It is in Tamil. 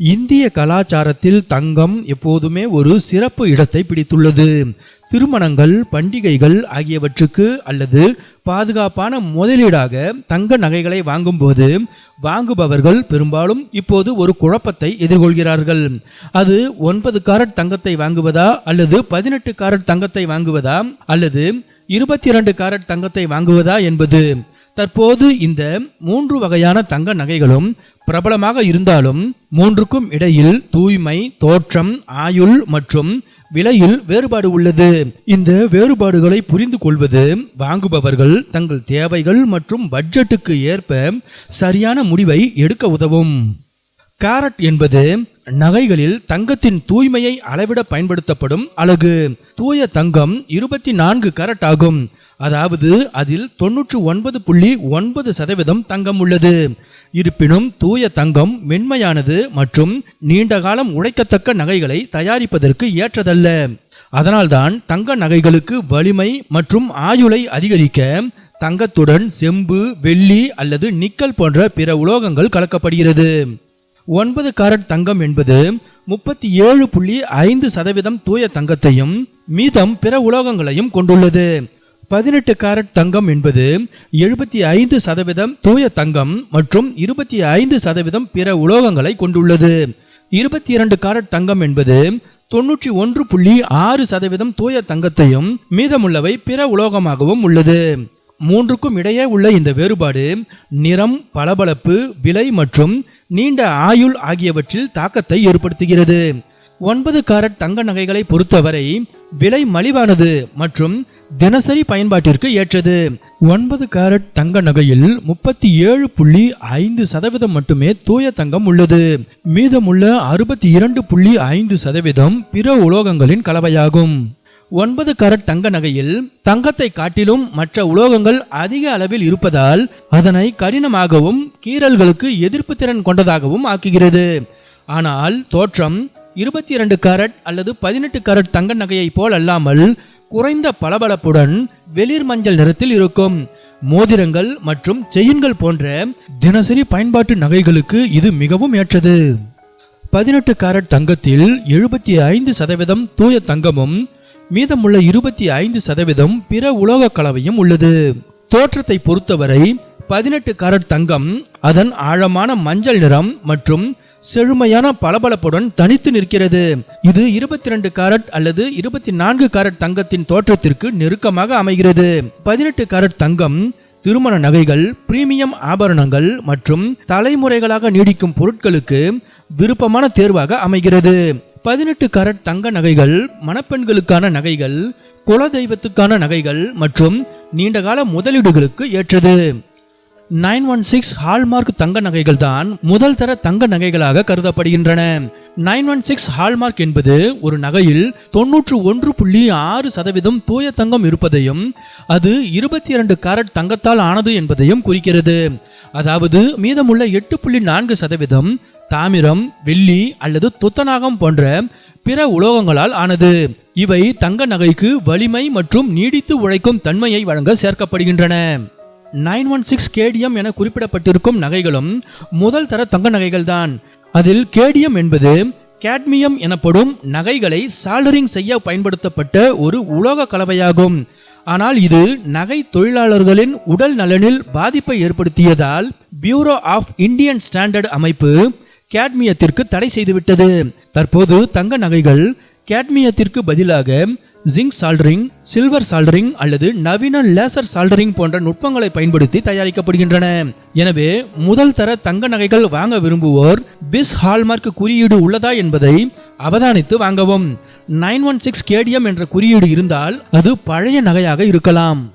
இந்திய கலாச்சாரத்தில் தங்கம் எப்போதுமே ஒரு சிறப்பு இடத்தை பிடித்துள்ளது. திருமணங்கள் பண்டிகைகள் ஆகியவற்றுக்கு அல்லது பாதுகாப்பான முதலீடாக தங்க நகைகளை வாங்கும்போது வாங்குபவர்கள் பெரும்பாலும் இப்போது ஒரு குழப்பத்தை எதிர்கொள்கிறார்கள். அது ஒன்பது காரட் தங்கத்தை வாங்குவதா அல்லது பதினெட்டு காரட் தங்கத்தை வாங்குவதா அல்லது இருபத்தி இரண்டு காரட் தங்கத்தை வாங்குவதா என்பது. தற்போது இந்த மூன்று வகையான தங்க நகைகளும் பிரபலமாக இருந்தாலும் மூன்றுக்கும் இடையில் தூய்மை தோற்றம் ஆயுள் மற்றும் விலையில் வேறுபாடு உள்ளது. இந்த வேறுபாடுகளை புரிந்து கொள்வது வாங்குபவர்கள் தங்கள் தேவைகள் மற்றும் பட்ஜெட்டுக்கு ஏற்ப சரியான முடிவை எடுக்க உதவும். கேரட் என்பது நகைகளில் தங்கத்தின் தூய்மையை அளவிட பயன்படுத்தப்படும் அலகு. தூய தங்கம் இருபத்தி நான்கு கேரட் ஆகும். அதாவது அதில் தொன்னூற்று ஒன்பது புள்ளி ஒன்பது சதவீதம் தங்கம் உள்ளது. இருப்பினும் தூய தங்கம் மென்மையானது மற்றும் நீண்ட காலம் உழைக்கத்தக்க நகைகளை தயாரிப்பதற்கு ஏற்றதல்ல. அதனால்தான் தங்க நகைகளுக்கு வலிமை மற்றும் ஆயுளை அதிகரிக்க தங்கத்துடன் செம்பு வெள்ளி அல்லது நிக்கல் போன்ற பிற உலோகங்கள் கலக்கப்படுகிறது. ஒன்பது காரட் தங்கம் என்பது முப்பத்தி ஏழு புள்ளி ஐந்து சதவீதம் தூய தங்கத்தையும் மீதம் பிற உலோகங்களையும் கொண்டுள்ளது. பதினெட்டு காரட் தங்கம் என்பது எழுபத்தி ஐந்து சதவீதம் தூய தங்கம் மற்றும் இருபத்தி ஐந்து சதவீதம் பிற உலோகங்களை கொண்டுள்ளது. இருபத்தி இரண்டு காரட் தங்கம் என்பது தொன்னூற்றி ஒன்று புள்ளி ஆறு சதவீதம் தூய தங்கத்தையும் மீதமுள்ளவை பிற உலோகமாகவும் உள்ளது. மூன்றுக்கும் இடையே உள்ள இந்த வேறுபாடு நிறம் பளபளப்பு விலை மற்றும் நீண்ட ஆயுள் ஆகியவற்றில் தாக்கத்தை ஏற்படுத்துகிறது. ஒன்பது காரட் தங்க நகைகளை பொறுத்தவரை விலை மலிவானது மற்றும் தினசரி பயன்பாட்டிற்கு ஏற்றது. ஒன்பது கேரட் தங்க நகையில் முப்பத்தி ஏழு புள்ளி ஐந்து சதவீதம் மட்டுமே தூய தங்கம் உள்ளது. மீதமுள்ள அறுபத்தி இரண்டு புள்ளி ஐந்து சதவீதம் பிற உலோகங்களின் கலவையாகும். ஒன்பது கரட் தங்க நகையில் தங்கத்தை காட்டிலும் மற்ற உலோகங்கள் அதிக அளவில் இருப்பதால் அதனை கடினமாகவும் கீறல்களுக்கு எதிர்ப்பு திறன் கொண்டதாகவும் ஆக்குகிறது. ஆனால் தோற்றம் இருபத்தி இரண்டு கரட் அல்லது பதினெட்டு கரட் தங்க நகையைப் போல் அல்லாமல் குறைந்த பளபளப்புடன் வெளிர் மஞ்சள் நிறத்தில் இருக்கும் மோதிரங்கள் மற்றும் செயின்கள் போன்ற தினசரி பயன்பாட்டு நகைகளுக்கு இது மிகவும் ஏற்றது. பதினெட்டு கேரட் தங்கத்தில் எழுபத்தி ஐந்து சதவீதம் தூய தங்கமும் மீதமுள்ள இருபத்தி ஐந்து சதவீதம் பிற உலோக கலவையும் உள்ளது. தோற்றத்தை பொறுத்தவரை பதினெட்டு கேரட் தங்கம் அதன் ஆழமான மஞ்சள் நிறம் மற்றும் செழுமையான பளபளப்புடன் தனித்து நிற்கிறது. இது இருபத்தி ரெண்டு காரட் அல்லது இருபத்தி நான்கு கேரட் தங்கத்தின் தோற்றத்திற்கு நெருக்கமாக அமைகிறது. பதினெட்டு கேரட் தங்கம் திருமண நகைகள் பிரீமியம் ஆபரணங்கள் மற்றும் தலைமுறைகளாக நீடிக்கும் பொருட்களுக்கு விருப்பமான தேர்வாக அமைகிறது. பதினெட்டு கரட் தங்க நகைகள் மணப்பெண்களுக்கான நகைகள் குல தெய்வத்துக்கான நகைகள் மற்றும் நீண்டகால முதலீடுகளுக்கு ஏற்றது. நைன் ஒன் சிக்ஸ் ஹால்மார்க் தங்க நகைகள் தான் முதல் தர தங்க நகைகளாக கருதப்படுகின்றன. நைன் ஒன் சிக்ஸ் ஹால்மார்க் என்பது ஒரு நகையில் தொன்னூற்று ஒன்று புள்ளி ஆறு சதவீதம் தூய தங்கம் இருப்பதையும் அது இருபத்தி இரண்டு கேரட் தங்கத்தால் ஆனது என்பதையும் குறிக்கிறது. அதாவது மீதமுள்ள எட்டு புள்ளி நான்கு சதவீதம் தாமிரம் வெள்ளி அல்லது துத்தநாகம் போன்ற பிற உலோகங்களால் ஆனது. இவை தங்க நகைக்கு வலிமை மற்றும் நீடித்து உழைக்கும் தன்மையை வழங்க சேர்க்கப்படுகின்றன. நைன் ஒன் சிக்ஸ் கேடிஎம் என குறிப்பிடப்பட்டிருக்கும் நகைகளும் முதல் தர தங்க நகைகள்தான் அதில் கேடிஎம் என்பது கேட்மியம் எனப்படும் நகைகளை சால்டரிங் செய்ய பயன்படுத்தப்பட்ட ஒரு உலோக கலவையாகும். ஆனால் இது நகை தொழிலாளர்களின் உடல் நலனில் பாதிப்பை ஏற்படுத்தியதால் பியூரோ ஆஃப் இந்தியன் ஸ்டாண்டர்ட் அமைப்பு கேட்மியத்திற்கு தடை செய்துவிட்டது. தற்போது தங்க நகைகள் கேட்மியத்திற்கு பதிலாக ஜிங்க் சால்டரிங் சில்வர் சால்டரிங் அல்லது நவீன லேசர் சால்டரிங் போன்ற நுட்பங்களை பயன்படுத்தி தயாரிக்கப்படுகின்றன. எனவே முதல் தர தங்க நகைகள் வாங்க விரும்புவோர் பிஸ் ஹால்மார்க் குறியீடு உள்ளதா என்பதை அவதானித்து வாங்கவும். நைன் ஒன் சிக்ஸ் கேடிஎம் என்ற குறியீடு இருந்தால் அது பழைய நகையாக இருக்கலாம்.